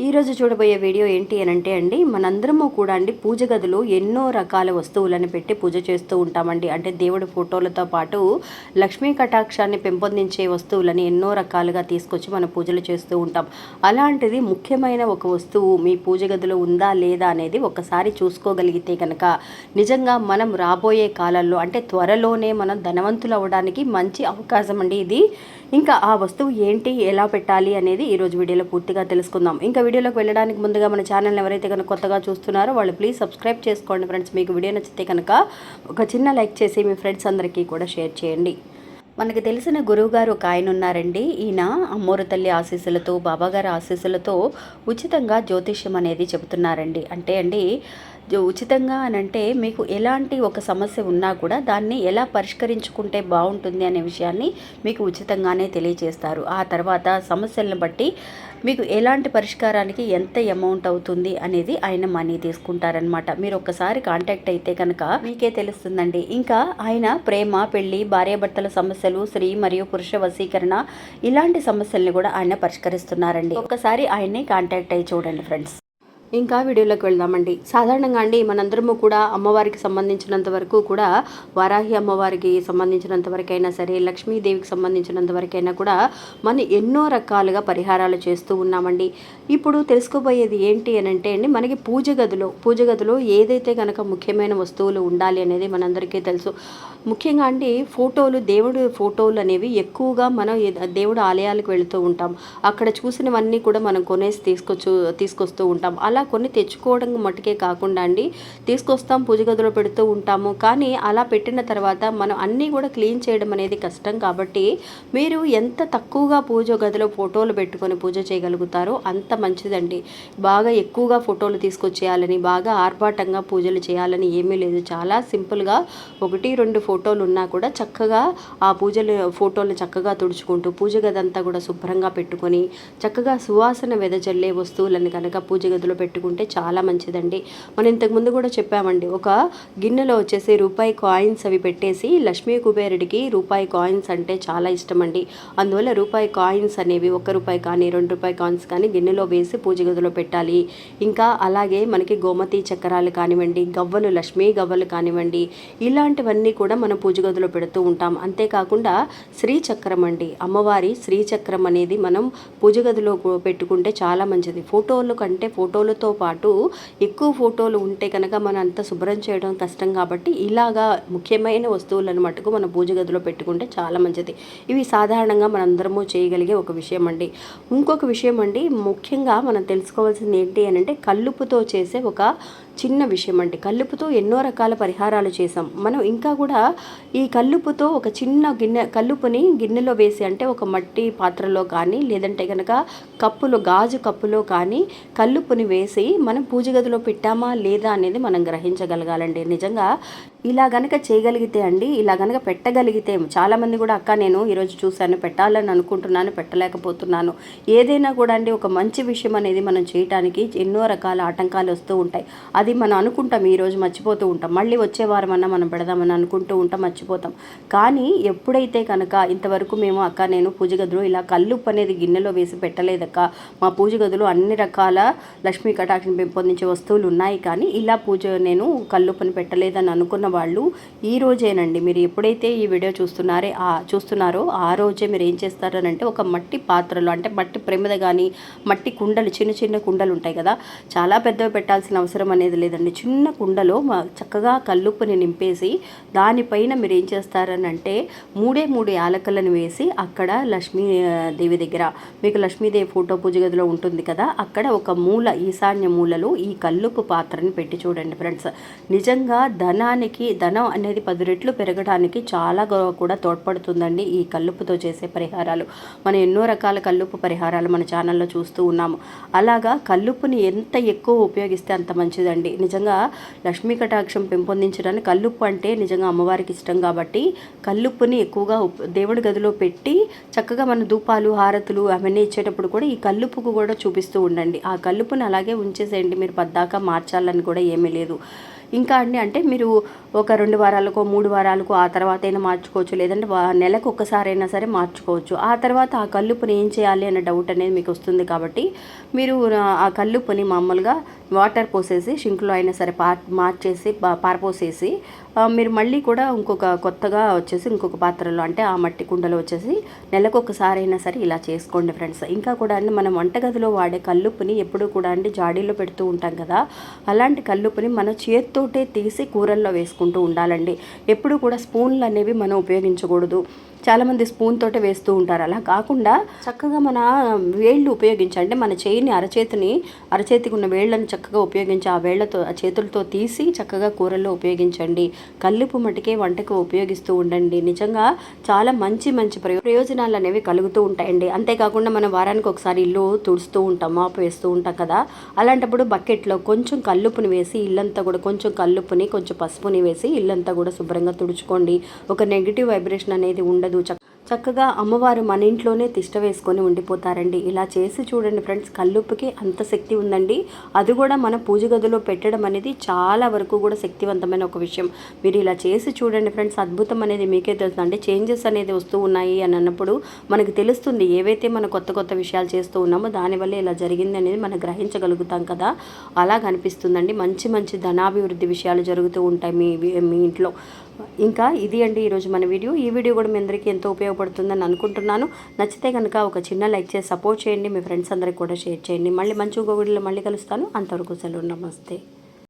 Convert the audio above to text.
ఈరోజు చూడబోయే వీడియో ఏంటి అని అంటే అండి మనందరము కూడా అండి పూజ గదిలో ఎన్నో రకాల వస్తువులను పెట్టి పూజ చేస్తూ ఉంటామండి. అంటే దేవుడి ఫోటోలతో పాటు లక్ష్మీ కటాక్షాన్ని పెంపొందించే వస్తువులని ఎన్నో రకాలుగా తీసుకొచ్చి మనం పూజలు చేస్తూ ఉంటాం. అలాంటిది ముఖ్యమైన ఒక వస్తువు మీ పూజ గదిలో ఉందా లేదా అనేది ఒకసారి చూసుకోగలిగితే కనుక నిజంగా మనం రాబోయే కాలంలో అంటే త్వరలోనే మనం ధనవంతులు అవ్వడానికి మంచి అవకాశం అండి ఇది. ఇంకా ఆ వస్తువు ఏంటి ఎలా పెట్టాలి అనేది ఈరోజు వీడియోలో పూర్తిగా తెలుసుకుందాం. ఇంకా వీడియోలోకి వెళ్ళడానికి ముందుగా మన ఛానల్ని ఎవరైతే కనుక కొత్తగా చూస్తున్నారో వాళ్ళు ప్లీజ్ సబ్స్క్రైబ్ చేసుకోండి ఫ్రెండ్స్. మీకు వీడియో నచ్చితే కనుక ఒక చిన్న లైక్ చేసి మీ ఫ్రెండ్స్ అందరికీ కూడా షేర్ చేయండి. మనకు తెలిసిన గురువుగారు ఒక ఆయన ఉన్నారండి ఈయన అమ్మోరు తల్లి ఆశీస్సులతో బాబాగారి ఆశీస్సులతో ఉచితంగా జ్యోతిష్యం అనేది చెబుతున్నారండి. అంటే అండి జో- ఉచితంగా అని అంటే మీకు ఎలాంటి ఒక సమస్య ఉన్నా కూడా దాన్ని ఎలా పరిష్కరించుకుంటే బాగుంటుంది అనే విషయాన్ని మీకు ఉచితంగానే తెలియజేస్తారు. ఆ తర్వాత సమస్యలను బట్టి మీకు ఎలాంటి పరిష్కారానికి ఎంత అమౌంట్ అవుతుంది అనేది ఆయన మనీ తీసుకుంటారనమాట మీరు ఒక్కసారి కాంటాక్ట్ అయితే కనుక మీకే తెలుస్తుందండి. ఇంకా ఆయన ప్రేమ పెళ్ళి భార్యాభర్తల సమస్యలు స్త్రీ మరియు పురుష వశీకరణ ఇలాంటి సమస్యల్ని కూడా ఆయన పరిష్కరిస్తున్నారండి. ఒక్కసారి ఆయన్ని కాంటాక్ట్ అయ్యి చూడండి ఫ్రెండ్స్ ఇంకా వీడియోలోకి వెళ్దామండి. సాధారణంగా అండి మనందరము కూడా అమ్మవారికి సంబంధించినంత వరకు కూడా వారాహి అమ్మవారికి సంబంధించినంత వరకైనా సరే లక్ష్మీదేవికి సంబంధించినంత వరకైనా కూడా మనం ఎన్నో రకాలుగా పరిహారాలు చేస్తూ ఉన్నామండి. ఇప్పుడు తెలుసుకోబోయేది ఏంటి అని అంటే అండి మనకి పూజ గదిలో పూజ గదిలో ఏదైతే కనుక ముఖ్యమైన వస్తువులు ఉండాలి అనేది మనందరికీ తెలుసు. ముఖ్యంగా అండి ఫోటోలు దేవుడు ఫోటోలు అనేవి ఎక్కువగా మనం దేవుడు ఆలయాలకు వెళుతూ ఉంటాం. అక్కడ చూసినవన్నీ కూడా మనం కొనేసి తీసుకొచ్చు తీసుకొస్తూ ఉంటాం. అలా కొన్ని తెచ్చుకోవడం మట్టుకే కాకుండా అండి తీసుకొస్తాం పూజ గదిలో పెడుతూ ఉంటాము. కానీ అలా పెట్టిన తర్వాత మనం అన్నీ కూడా క్లీన్ చేయడం అనేది కష్టం కాబట్టి మీరు ఎంత తక్కువగా పూజ గదిలో ఫోటోలు పెట్టుకొని పూజ చేయగలుగుతారో అంత మంచిదండి. బాగా ఎక్కువగా ఫోటోలు తీసుకొచ్చేయాలని బాగా ఆర్భాటంగా పూజలు చేయాలని ఏమీ లేదు. చాలా సింపుల్గా ఒకటి రెండు ఫోటోలు ఉన్నా కూడా చక్కగా ఆ పూజలు ఫోటోలు చక్కగా తుడుచుకుంటూ పూజ గది అంతా కూడా శుభ్రంగా పెట్టుకొని చక్కగా సువాసన వెదజల్లే వస్తువులను కనుక పూజ గదిలో పెట్టుకుంటే చాలా మంచిదండి. మనం ఇంతకుముందు కూడా చెప్పామండి ఒక గిన్నెలో వచ్చేసి రూపాయి కాయిన్స్ అవి పెట్టేసి లక్ష్మీ కుబేరుడికి రూపాయి కాయిన్స్ అంటే చాలా ఇష్టం అండి అందువల్ల రూపాయి కాయిన్స్ అనేవి ఒక రూపాయి కానీ రెండు రూపాయి కాయిన్స్ కానీ గిన్నెలో వేసి పూజ గదిలో పెట్టాలి. ఇంకా అలాగే మనకి గోమతి చక్రాలు కానివ్వండి గవ్వలు లక్ష్మీ గవ్వలు కానివ్వండి ఇలాంటివన్నీ కూడా మనం పూజ గదిలో పెడుతూ ఉంటాం. అంతేకాకుండా శ్రీచక్రం అండి అమ్మవారి శ్రీచక్రం అనేది మనం పూజ గదిలో పెట్టుకుంటే చాలా మంచిది. ఫోటోలు కంటే ఫోటోలు ఫోటోలతో పాటు ఎక్కువ ఫోటోలు ఉంటే కనుక మనం అంత శుభ్రం చేయడం కష్టం కాబట్టి ఇలాగా ముఖ్యమైన వస్తువులను మటుకు మన పూజ గదిలో పెట్టుకుంటే చాలా మంచిది. ఇవి సాధారణంగా మనందరము చేయగలిగే ఒక విషయం అండి. ఇంకొక విషయం అండి ముఖ్యంగా మనం తెలుసుకోవాల్సింది ఏంటి అని అంటే కల్లుపుతో చేసే ఒక చిన్న విషయం అండి. కల్లుపుతో ఎన్నో రకాల పరిహారాలు చేసాం మనం ఇంకా కూడా ఈ కల్లుపుతో ఒక చిన్న గిన్నె కల్లుపుని గిన్నెలో వేసి అంటే ఒక మట్టి పాత్రలో కానీ లేదంటే కనుక కప్పులో గాజు కప్పులో కానీ కల్లుపుని వేసి మనం పూజ గదిలో పెట్టామా లేదా అనేది మనం గ్రహించగలగాలండి. నిజంగా ఇలా గనక చేయగలిగితే అండి ఇలా గనక పెట్టగలిగితే చాలామంది కూడా అక్క నేను ఈరోజు చూశాను పెట్టాలని అనుకుంటున్నాను పెట్టలేకపోతున్నాను. ఏదైనా కూడా అండి ఒక మంచి విషయం అనేది మనం చేయటానికి ఎన్నో రకాల ఆటంకాలు వస్తూ ఉంటాయి. అది మనం అనుకుంటాం ఈరోజు మర్చిపోతూ ఉంటాం మళ్ళీ వచ్చే వారం అన్నా మనం పెడదామని అనుకుంటూ ఉంటాం మర్చిపోతాం. కానీ ఎప్పుడైతే కనుక ఇంతవరకు మేము అక్క నేను పూజ గదిలో ఇలా కల్లుప్పు అనేది గిన్నెలో వేసి పెట్టలేదక్క మా పూజ గదిలో అన్ని రకాల లక్ష్మీ కటాక్షం పెంపొందించే వస్తువులు ఉన్నాయి కానీ ఇలా పూజ నేను కల్లుప్పని పెట్టలేదని అనుకున్న వాళ్ళు ఈ రోజేనండి మీరు ఎప్పుడైతే ఈ వీడియో చూస్తున్నారే ఆ చూస్తున్నారో ఆ రోజే మీరు ఏం చేస్తారనంటే ఒక మట్టి పాత్రలో అంటే మట్టి ప్రమిద కానీ మట్టి కుండలు చిన్న చిన్న కుండలు ఉంటాయి కదా చాలా పెద్దవి పెట్టాల్సిన అవసరం అనేది లేదండి. చిన్న కుండలో చక్కగా కల్లుప్పుని నింపేసి దానిపైన మీరు ఏం చేస్తారనంటే మూడే మూడు యాలకలను వేసి అక్కడ లక్ష్మీ దేవి దగ్గర మీకు లక్ష్మీదేవి ఫోటో పూజ గదిలో ఉంటుంది కదా అక్కడ ఒక మూల ఈశాన్య మూలలో ఈ కల్లుపు పాత్రని పెట్టి చూడండి ఫ్రెండ్స్. నిజంగా ధనానికి ధనం అనేది పది రెట్లు పెరగడానికి చాలా కూడా తోడ్పడుతుందండి ఈ కల్లుపుతో చేసే పరిహారాలు. మనం ఎన్నో రకాల కల్లుపు పరిహారాలు మన ఛానల్లో చూస్తూ ఉన్నాము. అలాగా కల్లుప్పుని ఎంత ఎక్కువ ఉపయోగిస్తే అంత మంచిదండి. నిజంగా లక్ష్మీ కటాక్షం పెంపొందించడానికి కల్లుప్పు అంటే నిజంగా అమ్మవారికి ఇష్టం కాబట్టి కల్లుప్పుని ఎక్కువగా దేవుడి గదిలో పెట్టి చక్కగా మన ధూపాలు హారతులు అవన్నీ ఇచ్చేటప్పుడు కూడా ఈ కల్లుప్పుకు కూడా చూపిస్తూ ఉండండి. ఆ కల్లుపుని అలాగే ఉంచేసేయండి. మీరు పద్దాకా మార్చాలని కూడా ఏమీ లేదు. ఇంకా అండి అంటే మీరు ఒక రెండు వారాలకు మూడు వారాలకు ఆ తర్వాత అయినా మార్చుకోవచ్చు. లేదంటే నెలకు ఒక్కసారైనా సరే మార్చుకోవచ్చు. ఆ తర్వాత ఆ కల్లుపుని ఏం చేయాలి అనే డౌట్ అనేది మీకు వస్తుంది కాబట్టి మీరు ఆ- కల్లుపుని మామూలుగా వాటర్ పోసేసి షింక్లో అయినా సరే పార్ మార్చేసి పారపోసేసి మీరు మళ్ళీ కూడా ఇంకొక కొత్తగా వచ్చేసి ఇంకొక పాత్రలో అంటే ఆ మట్టి కుండలో వచ్చేసి నెలకు ఒకసారి అయినా సరే ఇలా చేసుకోండి ఫ్రెండ్స్. ఇంకా కూడా అండి మనం వంటగదిలో వాడే కల్లుపుని ఎప్పుడూ కూడా అండి జాడీలో పెడుతూ ఉంటాం కదా అలాంటి కల్లుపుని మన చేత్తో చేత్తోటే తీసి కూరల్లో వేసుకుంటూ ఉండాలండి. ఎప్పుడు కూడా స్పూన్లు అనేవి మనం ఉపయోగించకూడదు. చాలామంది స్పూన్ తోటే వేస్తూ ఉంటారు. అలా కాకుండా చక్కగా మన వేళ్ళు ఉపయోగించండి. మన చేయిని అరచేతిని అరచేతికి ఉన్న వేళ్ళని చక్కగా ఉపయోగించి ఆ వేళ్ళతో ఆ చేతులతో తీసి చక్కగా కూరల్లో ఉపయోగించండి. కల్లుపు మటుకే వంటకు ఉపయోగిస్తూ ఉండండి. నిజంగా చాలా మంచి మంచి ప్రయో ప్రయోజనాలు అనేవి కలుగుతూ ఉంటాయండి. అంతేకాకుండా మనం వారానికి ఒకసారి ఇల్లు తుడుస్తూ ఉంటాం మాపు వేస్తూ ఉంటాం కదా. అలాంటప్పుడు బకెట్లో కొంచెం కల్లుపుని వేసి ఇల్లంతా కూడా కొంచెం కల్లుపుని కొంచెం పసుపుని వేసి ఇల్లంతా కూడా శుభ్రంగా తుడుచుకోండి. ఒక నెగిటివ్ వైబ్రేషన్ అనేది ఉండదు. చక్- చక్కగా అమ్మవారు మన ఇంట్లోనే తిష్ట వేసుకొని ఉండిపోతారండి. ఇలా చేసి చూడండి ఫ్రెండ్స్ కల్లుప్పుకి అంత శక్తి ఉందండి. అది కూడా మన పూజ గదిలో పెట్టడం అనేది చాలా వరకు కూడా శక్తివంతమైన ఒక విషయం. మీరు ఇలా చేసి చూడండి ఫ్రెండ్స్ అద్భుతం అనేది మీకే తెలుస్తుంది అంటే చేంజెస్ అనేది వస్తూ ఉన్నాయి అని అన్నప్పుడు మనకు తెలుస్తుంది ఏవైతే మన కొత్త కొత్త విషయాలు చేస్తూ ఉన్నామో దానివల్ల ఇలా జరిగింది అనేది మనం గ్రహించగలుగుతాం కదా. అలా కనిపిస్తుందండి. మంచి మంచి ధనాభివృద్ధి విషయాలు జరుగుతూ ఉంటాయి మీ మీ ఇంట్లో. ఇంకా ఇది అండి ఈరోజు మన వీడియో. ఈ వీడియో కూడా మీ అందరికీ ఎంతో ఉపయోగపడుతుందని అనుకుంటున్నాను. నచ్చితే కనుక ఒక చిన్న లైక్ చేసి సపోర్ట్ చేయండి. మీ ఫ్రెండ్స్ అందరికి కూడా షేర్ చేయండి. మళ్ళీ మంచి ఇంకో వీడియోలో మళ్ళీ కలుస్తాను. అంతవరకు సెలవు. నమస్తే.